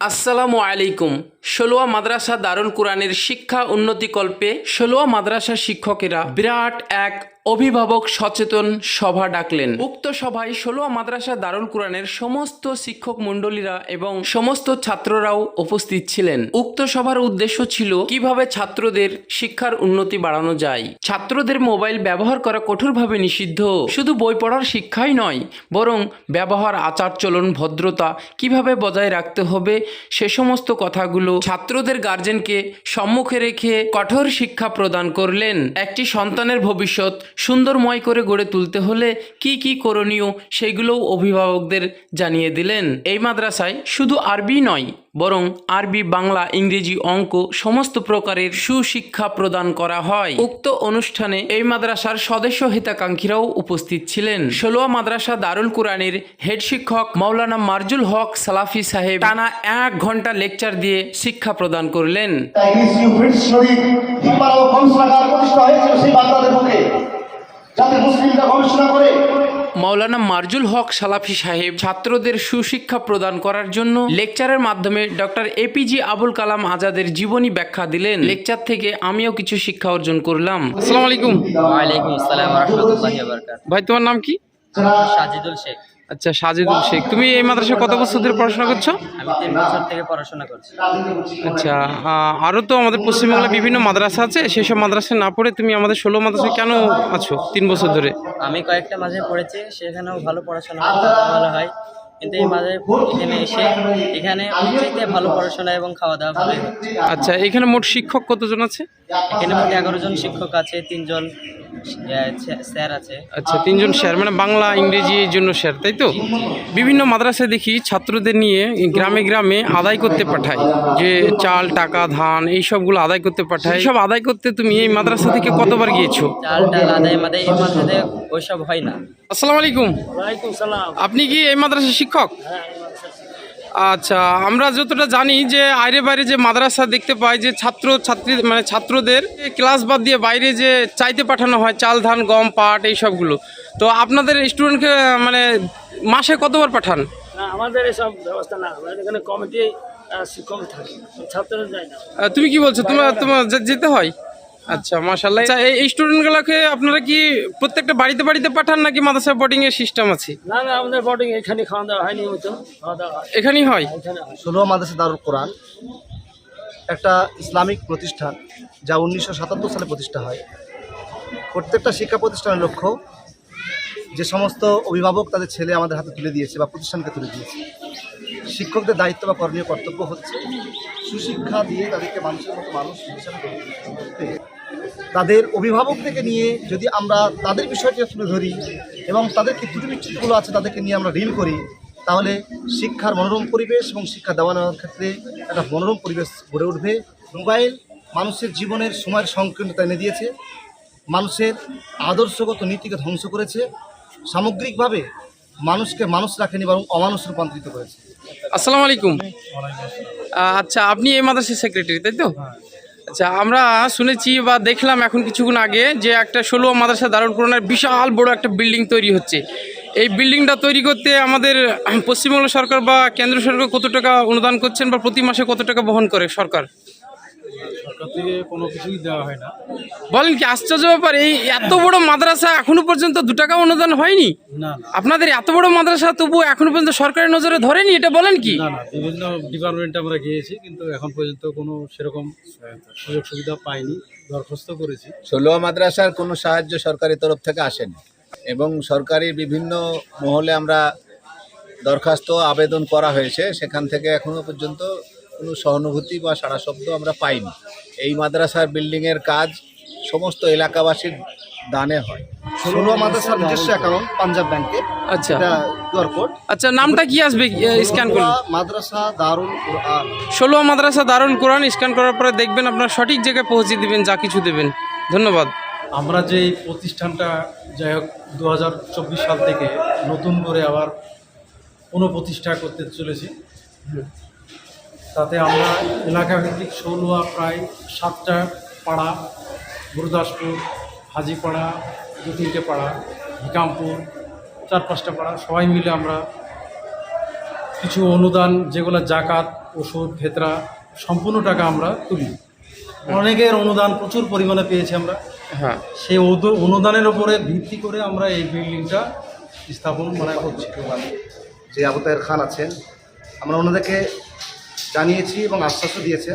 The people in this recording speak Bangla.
আসসালামু আলাইকুম। ষোলোয়া মাদ্রাসা দারুল কোরআনের শিক্ষা উন্নতিকল্পে ষোলোয়া মাদ্রাসা শিক্ষকেরা বিরাট এক অভিভাবক সচেতন সভা ডাকলেন। উক্ত সভায় ষোলোয়া মাদ্রাসা দারুল কোরআনের সমস্ত শিক্ষক মণ্ডলীরা এবং সমস্ত ছাত্ররাও উপস্থিত ছিলেন। উক্ত সভার উদ্দেশ্য ছিল কীভাবে ছাত্রদের শিক্ষার উন্নতি বাড়ানো যায়। ছাত্রদের মোবাইল ব্যবহার করা কঠোরভাবে নিষিদ্ধ। শুধু বই পড়ার শিক্ষাই নয়, বরং ব্যবহার, আচার চলন, ভদ্রতা কীভাবে বজায় রাখতে হবে, সে সমস্ত কথাগুলো ছাত্রদের গার্জেনকে সম্মুখে রেখে কঠোর শিক্ষা প্রদান করলেন। একটি সন্তানের ভবিষ্যৎ সুন্দরময় করে গড়ে তুলতে হলে কি কি করণীয় সেগুলোও অভিভাবকদের জানিয়ে দিলেন। এই মাদ্রাসায় শুধু আরবি নয়, বরং আরবি, বাংলা, ইংরেজি অঙ্ক সমস্ত প্রকারের সুশিক্ষা প্রদান করা হয়। উক্ত অনুষ্ঠানে এই মাদ্রাসার সদস্য হিতাকাঙ্ক্ষীরাও উপস্থিত ছিলেন। ষোলোয়া মাদ্রাসা দারুল কোরআনের হেড শিক্ষক মাওলানা মার্জুল হক সালাফি সাহেব টানা এক ঘণ্টা লেকচার দিয়ে শিক্ষা প্রদান করলেন। যাতে মুসলিমরা গবেষণা করে। মাওলানা মার্জুল হক সালাফি সাহেব ছাত্রদের সুশিক্ষা প্রদান করার জন্য লেকচারের মাধ্যমে ডক্টর এপিজি আবুল কালাম আজাদের জীবনী ব্যাখ্যা দিলেন। লেকচার থেকে আমিও কিছু শিক্ষা অর্জন করলাম। আসসালামু আলাইকুম। ওয়ালাইকুম আসসালাম রহমতুল্লাহি বারকাত ভাই তোমার নাম কি? সাজিদুল শেখ। আচ্ছা সাজিদুল শেখ তুমি এই মাদ্রাসায় কত বছর ধরে পড়াশোনা করছ? আমি তিন বছর থেকে পড়াশোনা করছি। আচ্ছা আরও তো আমাদের পশ্চিমবাংলায় বিভিন্ন মাদ্রাসা আছে সেসব মাদ্রাসায় না পড়ে তুমি আমাদের ষোলো মাদ্রাসায় কেন আছো তিন বছর ধরে? আমি কয়েকটা মাঝে পড়েছি সেখানেও ভালো পড়াশোনা ভালো হয়। কিন্তু এই মাঝে এখানে এসে এখানে ভালো পড়াশোনা এবং খাওয়া দাওয়া হচ্ছে আচ্ছা এখানে মোট শিক্ষক কতজন আছে? এখানে মোট এগারো জন শিক্ষক আছে তিনজন স্যার আছে। আচ্ছা তিনজন স্যার মানে বাংলা ইংরেজি এই জন্য স্যার তাই তো? বিভিন্ন মাদ্রাসায় দেখি ছাত্রদের নিয়ে গ্রামে গ্রামে আদায় করতে পাঠায় যে চাল টাকা ধান এই সবগুলো আদায় করতে পাঠায়। সব আদায় করতে তুমি এই মাদ্রাসা থেকে কতবার গিয়েছো? চাল ডাল আদায় মাদায় এই মাঝে ওইসব হয় না। আসসালামু আলাইকুম। আপনি কি এই মাদ্রাসার শিক্ষক? আচ্ছা আমরা যতটা জানি যে আইরে বাইরে যে মাদ্রাসা দেখতে পাই যে ছাত্র ছাত্রী মানে ছাত্রদের ক্লাস বাদ দিয়ে বাইরে যে চাইতে পাঠানো হয় চাল ধান গম পাট এই সবগুলো তো আপনাদের স্টুডেন্টকে মানে মাসে কতবার পাঠান? আমাদের এসব ব্যবস্থা না। আমাদের এখানে কমিটি শিক্ষক থাকে। ছাত্ররা যায় না। তুমি কি বলছো? তোমার তোমার যেতে হয়? আচ্ছা মাশাল্লাহ আচ্ছা এই স্টুডেন্টগুলোকে আপনারা কি প্রত্যেকটা বাড়িতে বাড়িতে পাঠান নাকি মাদ্রাসা বোর্ডিং এর সিস্টেম আছে? না না আমাদের বোর্ডিং এখানে খাওয়া দাওয়া হয় নিয়মিত খাওয়া দাওয়া এখানেই হয়? ষোলো মাদ্রাসা দারুল কোরআন। একটা ইসলামিক প্রতিষ্ঠান যা উনিশশো সাতাত্তর সালে প্রতিষ্ঠা হয়। প্রত্যেকটা শিক্ষা প্রতিষ্ঠানের লক্ষ্য যে সমস্ত অভিভাবক তাদের ছেলে আমাদের হাতে তুলে দিয়েছে বা প্রতিষ্ঠানকে তুলে দিয়েছে। শিক্ষকদের দায়িত্ব বা করণীয় কর্তব্য হচ্ছে সুশিক্ষা দিয়ে তাদেরকে মানুষের মতো মানুষ হিসাবে গড়ে তুলতে। তাদের অভিভাবক থেকে নিয়ে যদি আমরা তাদের বিষয়টি তুলে ধরি এবং তাদের কি ত্রুটি বিচ্ছুতিগুলো আছে তাদেরকে নিয়ে আমরা রিল করি তাহলে শিক্ষার মনোরম পরিবেশ এবং শিক্ষা দেওয়া নেওয়ার ক্ষেত্রে একটা মনোরম পরিবেশ গড়ে উঠবে। মোবাইল মানুষের জীবনের সময়ের সংকীর্ণতা এনে দিয়েছে মানুষের আদর্শগত নীতিকে ধ্বংস করেছে সামগ্রিকভাবে মানুষকে মানুষ রাখেনি বরং অমানুষ রূপান্তরিত করেছে। আসসালামু আলাইকুম। আচ্ছা আপনি এই মাদ্রাসার সেক্রেটারি তাই তো? আচ্ছা আমরা শুনেছি বা দেখলাম এখন কিছুক্ষণ আগে যে একটা ষোলো মাদ্রাসা দারুল কোরআনের বিশাল বড় একটা বিল্ডিং তৈরি হচ্ছে। এই বিল্ডিংটা তৈরি করতে আমাদের পশ্চিমবঙ্গ সরকার বা কেন্দ্র সরকার কত টাকা অনুদান করছেন বা প্রতি মাসে কত টাকা বহন করে সরকার? কোনো কিছুই দেওয়া হয় না। বলেন কি আশ্চর্য ব্যাপার এই এত বড় মাদ্রাসা এখনও পর্যন্ত দু টাকা অনুদান হয়নি? না আপনাদের এত বড় মাদ্রাসা তবু এখনও পর্যন্ত সরকারের নজরে ধরেনি? এটা বলেন কি? না না বিভিন্ন ডিপার্টমেন্টে আমরা গিয়েছি কিন্তু এখন পর্যন্ত কোনো সেরকম সুযোগ সুবিধা পাইনি দরখাস্ত করেছি। ষোলোয়া মাদ্রাসার কোনো সাহায্য সরকারি তরফ থেকে আসেনি। এবং সরকারি বিভিন্ন মহলে আমরা দরখাস্ত আবেদন করা হয়েছে সেখান থেকে এখনও পর্যন্ত কোনো সহানুভূতি বা সারা শব্দ আমরা পাইনি। এই মাদ্রাসার বিল্ডিংয়ের কাজ সমস্ত এলাকাবাসীর দানে হয়। ষোলো মাদ্রাসার নিজস্ব অ্যাকাউন্ট পাঞ্জাব ব্যাংকে আচ্ছা। কিউআর কোড আচ্ছা নামটা কি আসবে স্ক্যান করুন। মাদ্রাসা দারুল কোরআন। ষোলো মাদ্রাসা দারুল কোরআন স্ক্যান করার পরে দেখবেন আপনার সঠিক জায়গায় পৌঁছে দিবেন যা কিছু দেবেন। ধন্যবাদ। আমরা যে এই প্রতিষ্ঠানটা যাই হোক দু হাজার চব্বিশ সাল থেকে নতুন করে আবার পুনঃপ্রতিষ্ঠা করতে চলেছি। তাতে আমরা এলাকাভিত্তিক ষোলোয়া প্রায় সাতটা পাড়া গুরুদাসপুর হাজিপাড়া দু তিনটে পাড়া ভিকামপুর চার পাঁচটা পাড়া সবাই মিলে আমরা কিছু অনুদান যেগুলো জাকাত ওষুধ ভেতরা সম্পূর্ণ টাকা আমরা তুলি। অনেকের অনুদান প্রচুর পরিমাণে পেয়েছি আমরা। হ্যাঁ। সেই অনুদানের ওপরে ভিত্তি করে আমরা এই বিল্ডিংটা স্থাপন মানে করছি যে আবু তাহের খান আছেন আমরা ওনাদেরকে জানিয়েছি এবং আশ্বাসও দিয়েছে।